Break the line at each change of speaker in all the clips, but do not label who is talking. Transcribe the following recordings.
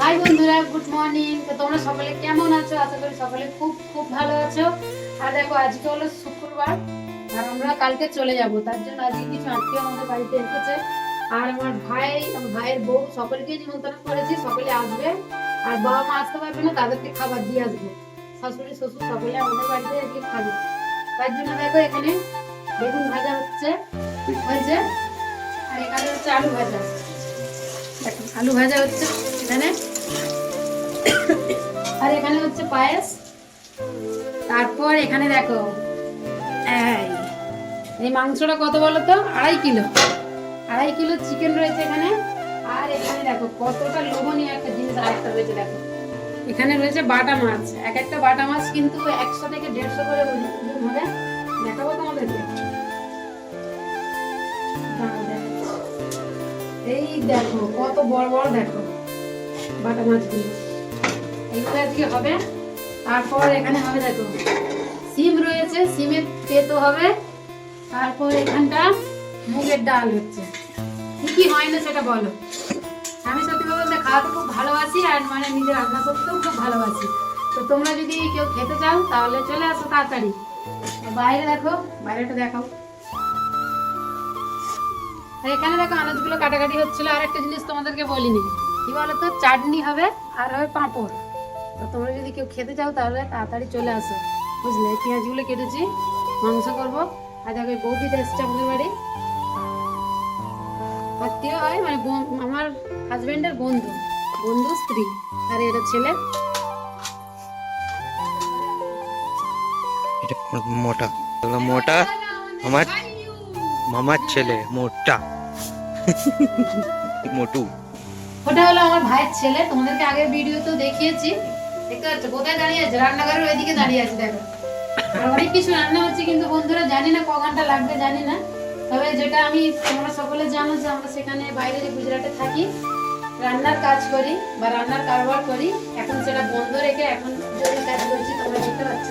High বন্ধুরা good morning তো তোমরা সকলে কেমন আছো? আশা করি সকলে খুব খুব ভালো আছো। আর দেখো, আজকে হলো শুক্রবার, আর আমরা কালকে চলে যাব। তার জন্য আজকে কিছু আত্মীয় আমাদের বাড়িতে এসেছে। আর আমার ভাই, আমার ভাইয়ের বউ সকলকে নিমন্ত্রণ করেছি। সকলে আসবে। আর বাবা মা আসতে পারবে না, তাদেরকে খাবার দিয়ে আসব। শাশুড়ি, শ্বশুর সকলে আমাদের বাড়িতে আজকে খাবে। তার জন্য দেখো, এখানে বেগুন ভাজা হচ্ছে, হয়েছে, আর এখানে হচ্ছে আলু ভাজা। দেখো, আলু ভাজা হচ্ছে এখানে। আর এখানে হচ্ছে পায়েস। তারপর এখানে দেখো, এই মাংসটা কত বলো তো আড়াই কিলো। আড়াই কিলো চিকেন রয়েছে এখানে। আর এখানে দেখো, কতটা লোভনীয় একটা জিনিস আরেকটা রয়েছে, দেখো। এখানে রয়েছে বাটা মাছ। এক একটা বাটা মাছ কিন্তু একশো থেকে দেড়শো করে হবে। দেখাবো তোমাদেরকে। এই দেখো, কত বড় বড় দেখো বাটা মাছগুলো। এইগুলো আজকে হবে। তারপর এখানে হবে দেখো, সিম রয়েছে, সিমের তেতো হবে। তারপর এখানটা মুগের ডাল হচ্ছে। কি কি হয় না সেটা বলো। আমি সত্যি বলতে খাওয়াতে খুব ভালোবাসি আর মানে নিজে রান্না করতেও খুব ভালোবাসি। তো তোমরা যদি কেউ খেতে চাও, তাহলে চলে আসো তাড়াতাড়ি। বাইরে দেখো, বাইরেটা দেখাও। এখানে দেখো আনাজগুলো কাটাকাটি হচ্ছিল, আর একটা জিনিস তোমাদেরকে বলিনি। কি বলতো? চাটনি হবে আর হবে পাঁপড়। তো তোমরা যদি কেউ খেতে চাও তাহলে তাড়াতাড়ি চলে আসো। বুঝলে? পেঁয়াজগুলো কেটেছি, মাংস করব। আর দেখো বৌদিটা এসছে আমাদের বাড়ি। আত্মীয় হয়? মানে আমার হাজবেন্ডের বন্ধু। বন্ধু স্ত্রী। আর এটা ছেলে।
মোটা। মোটা। আমার মামার ছেলে, মোটা। মোটু।
ওটা হলো আমার ভাইয়ের ছেলে, তোমাদেরকে আগের ভিডিওতেও দেখিয়েছি। দেখতে পাচ্ছ? কোথায় দাঁড়িয়ে আছে? রান্নাঘরের ওইদিকে দাঁড়িয়ে আছে, দেখো। আর অনেক কিছু রান্না হচ্ছে, কিন্তু বন্ধুরা জানি না ক ঘণ্টা লাগবে, জানি না। তবে যেটা আমি তোমরা সকলে জানো যে আমরা সেখানে বাইরে যে গুজরাটে থাকি, রান্নার কাজ করি বা রান্নার কারবার করি, এখন সেটা বন্ধ রেখে এখন যদি কাজ করছি, তোমরা দেখতে পাচ্ছ।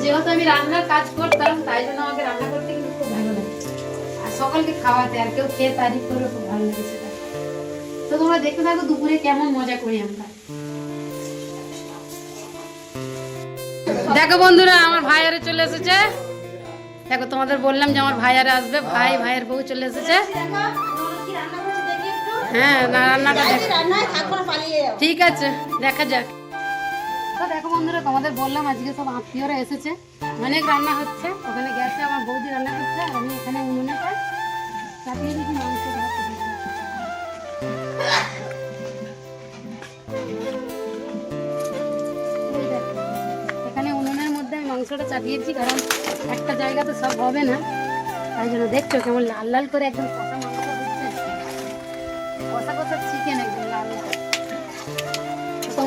যেহেতু আমি রান্নার কাজ করতাম, তাই জন্য আমাকে রান্না করতে কিন্তু খুব ভালো সকলকে খাওয়াতে আর কেউ খেয়ে তারিফ করলে খুব ভালো লাগে সেটা তো তোমরা দেখতে থাকো দুপুরে কেমন মজা করি আমরা। দেখো বন্ধুরা আমার ভাই আরে চলে এসেছে। দেখো তোমাদের বললাম যে আমার ভাই আরে আসবে। ভাই ভাইয়ের বউ চলে এসেছে। হ্যাঁ না রান্নাটা দেখো। ঠিক আছে দেখা যাক। তো দেখো বন্ধুরা, তোমাদের বললাম আজকে সব আত্মীয়রা এসেছে। অনেক রান্না হচ্ছে, ওখানে গ্যাসে আমার বৌদি রান্না করছে আমি এখানে উনুনে মাংস এখানে উনুনের মধ্যে আমি মাংসটা চাপিয়েছি কারণ একটা জায়গাতে সব হবে না। তাই জন্য দেখছ কেমন লাল লাল করে একদম কষা মাংস হচ্ছে। কষা কষা চিকেন একদম লাল তো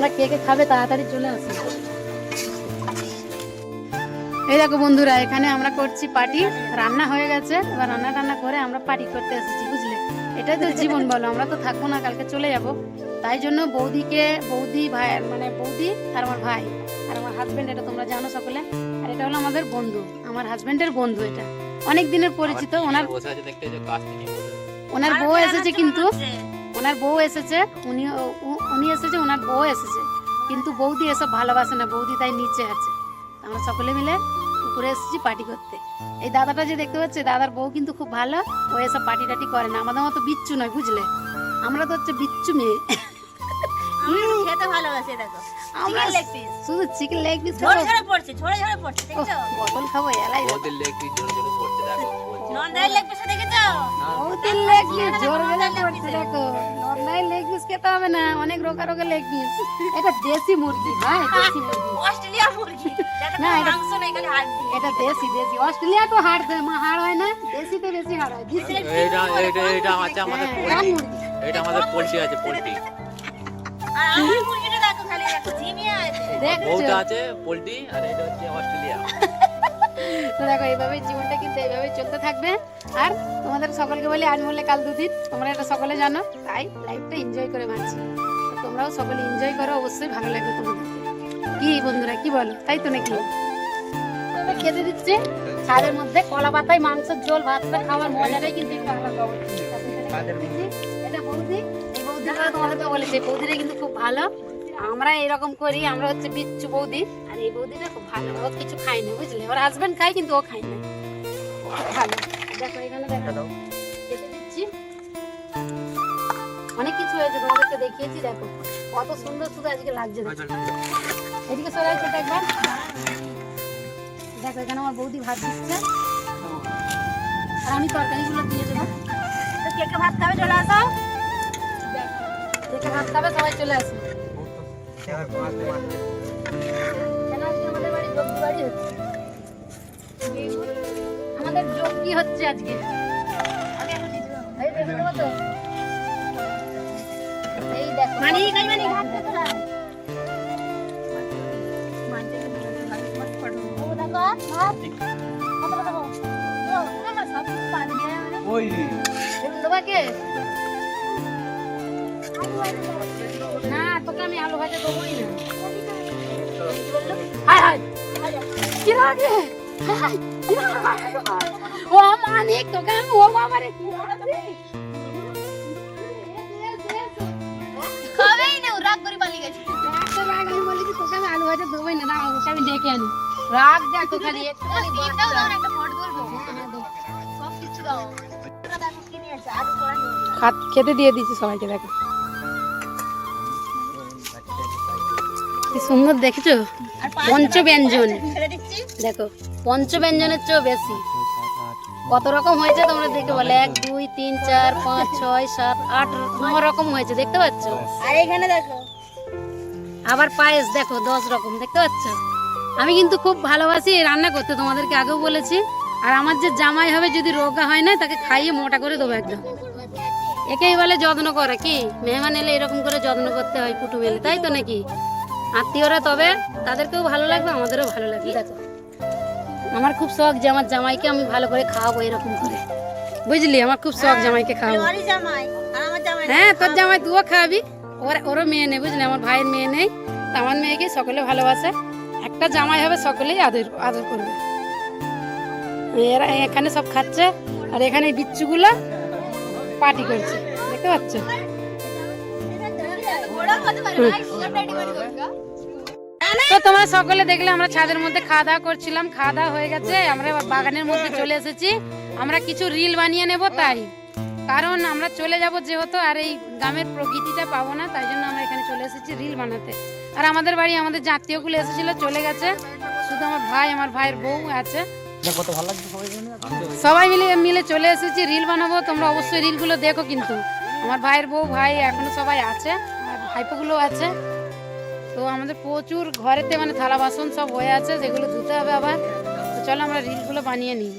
তোমরা কে কে খাবে তাড়াতাড়ি চলে আসো। এই দেখো বন্ধুরা এখানে আমরা করছি পার্টি রান্না হয়ে গেছে। এবার রান্না টান্না করে আমরা পার্টি করতে এসেছি বুঝলে? এটাই তো জীবন বলো আমরা তো থাকব না কালকে চলে যাব। তাই জন্য বৌদিকে বৌদি ভাই মানে বৌদি আর আমার ভাই আর আমার হাজব্যান্ড এটা তোমরা জানো সকলে। আর এটা হলো আমাদের বন্ধু আমার হাজব্যান্ডের বন্ধু এটা। অনেক দিনের পরিচিত ওনার ওনার বউ এসেছে কিন্তু ওনার বউ এসেছে উনি উনি এসেছে, ওনার বউ এসেছে। কিন্তু বৌদি এসব ভালোবাসে না, বৌদি তাই নিচে আছে। আমরা সকলে মিলে উপরে এসেছি পার্টি করতে। এই দাদাটা যে দেখতে পাচ্ছে, দাদার বউ কিন্তু খুব ভালো, ও এসব পার্টি টাটি করে না। আমাদের মতো বিচ্ছু নয়, বুঝলে? আমরা তো হচ্ছে বিচ্ছু মেয়ে।
খেতে ভালোবাসে, দেখো।
আমরা
লেগ পিস
শুধু চিকেন লেগ পিস
ঝরে ঝরে পড়ছে ঝরে ঝরে পড়ছে দেখছ?
বটল খাব এলাই।
ওদের লেগ পিস জোরে জোরে পড়তে দেখো
নন্দাই লেগ পিস দেখেছ?
বহুদিন লেগ পিস জোর বেলা পড়ছে দেখো। নর্মাল লেগ পিস খেতে হবে না অনেক রোগা রোগা লেগ পিস এটা দেশি মুরগি ভাই দেশি মুরগি।
অস্ট্রেলিয়া মুরগি।
না, এটা-
মাংস নেই খালি হাড়
এটা দেশি দেশি। অস্ট্রেলিয়া তো হাড় দেয় মা হাড় হয় না দেশিতে বেশি হাড় হয়।
এটা এটা এটা আছে আমাদের
হ্যাঁ,
এটা আমাদের পোল্ট্রি আছে পোল্ট্রি।
আর আমার
বউটা আছে পোল্ট্রি আর এটা হচ্ছে অস্ট্রেলিয়া।
তো দেখো এইভাবে জীবনটা কিন্তু এইভাবে চলতে থাকবে। আর তোমাদের সকলকে বলি আজ মরলে কাল দুদিন। তোমরা এটা সকলে জানো। তাই লাইফটা এনজয় করে মানছি তোমরাও সকলে এনজয় করো অবশ্যই ভালো লাগবে তোমাদের। কি বন্ধুরা কি বলো? তাই তো নাকি? খেতে দিচ্ছে। ছাদের মধ্যে কলা পাতায় মাংসের ঝোল ভাতটা খাওয়ার মজাটাই কিন্তু এটা বৌদি এই বৌদিটা তোমাদেরকে বলেছে বৌদিরা কিন্তু খুব ভালো। আমরা এরকম করি আমরা হচ্ছে বিচ্ছু বৌদি। আর এই বৌদিটা খুব ভালো ও কিছু খায় না বুঝলে? ওর হাজবেন্ড খায় কিন্তু ও খায় না। ভালো। দেখো এখানে দেখো। কেটে দিচ্ছি অনেক কিছু হয়েছে তোমাদেরকে দেখিয়েছি দেখো। কত সুন্দর শুধু আজকে লাগছে দেখো। এদিকে সরে আসো তো একবার। দেখো এখানে আমার বৌদি ভাত দিচ্ছে। আর আমি তরকারিগুলো দিয়ে দেবো।
তো কে কে ভাত খাবে চলে আসো।
দেখে। ভাত খাবে সবাই চলে আসে। কেন আজকে আমাদের বাড়ি হচ্ছে আমাদের যোগ কি হচ্ছে আজকে? এই দেখে।
মানি কই ও দেখো ভাত কত কত দেবো ও আমার সব কিছু পানি দিয়ে
দেখুন তোমাকে? না তোকে আমি আলু ভাজা দেবোই না। হায় হায় কি লাগে হায়, কি লাগে? ও মানিক তোকে আমি ও বাবারে কি
কবেই না রাগ করে পালিয়ে গেছে।
একটা রাগ আমি বলি কি তোকে আমি আলু ভাজা দেবোই না ওকে আমি ডেকে আনি। রাগ দেখো খালি একটুখানি
ডিমটাও দাও একটা ফটো তুলবো
হ্যাঁ,
সব কিছু দাও। নিয়েছে
খাত খেতে দিয়ে দিচ্ছি সবাইকে দেখো। কি সুন্দর দেখেছ? পঞ্চব্যঞ্জন।
ছেড়ে দিচ্ছি।
দেখো পঞ্চব্যঞ্জনের চেয়েও বেশি। কত রকম হয়েছে তোমরা দেখে বলে এক দুই তিন চার পাঁচ ছয় সাত আট ন রকম হয়েছে দেখতে পাচ্ছ?
আর এখানে দেখো।
আবার পায়েস দেখো দশ রকম দেখতে পাচ্ছ? আমি কিন্তু খুব ভালোবাসি রান্না করতে তোমাদেরকে আগেও বলেছি। আর আমার যে জামাই হবে যদি রোগা হয় না তাকে খাইয়ে মোটা করে দেবো একদম। একেই বলে যত্ন করা কি? মেহমান এলে এরকম করে যত্ন করতে হয় কুটুম এলে তাই তো নাকি? আত্মীয়রা তবে তাদেরকেও ভালো লাগবে আমাদেরও ভালো লাগবে। দেখো আমার খুব শখ যে আমার জামাইকে আমি ভালো করে খাওয়াবো এরকম করে। বুঝলি? আমার খুব শখ জামাইকে খাওয়াবো। হ্যাঁ তোর জামাই তুইও খাওয়াবি ওর ওরও মেয়ে নেই বুঝলি? আমার ভাইয়ের মেয়ে নেই। তা আমার মেয়েকে সকলে ভালোবাসে। একটা জামাই হবে সকলেই আদর আদর করবে। এরা এখানে সব খাচ্ছে আর এখানে বিচ্ছুগুলো পার্টি করছে। দেখতে পাচ্ছ? তো তোমরা সকলে দেখলে আমরা ছাদের মধ্যে খাওয়া দাওয়া করছিলাম খাওয়া দাওয়া হয়ে গেছে আমরা বাগানের মধ্যে চলে এসেছি। আমরা কিছু রিল বানিয়ে নেব তাই। কারণ আমরা চলে যাব যেহেতু আর এই গ্রামের প্রকৃতিটা পাবো না তাই জন্য আমরা এখানে চলে এসেছি রিল বানাতে। আর আমাদের বাড়ি আমাদের জাতীয়গুলো এসেছিল চলে গেছে। শুধু আমার ভাই আমার ভাইয়ের বউ আছে। সবাই মিলে মিলে চলে এসেছি রিল বানাবো তোমরা অবশ্যই রিলগুলো দেখো কিন্তু। আমার ভাইয়ের বউ ভাই এখনও সবাই আছে আর ভাইপোগুলো আছে। তো আমাদের প্রচুর ঘরেতে মানে থালা বাসন সব হয়ে আছে, যেগুলো ধুতে হবে আবার। চলো আমরা রিলগুলো বানিয়ে নিই।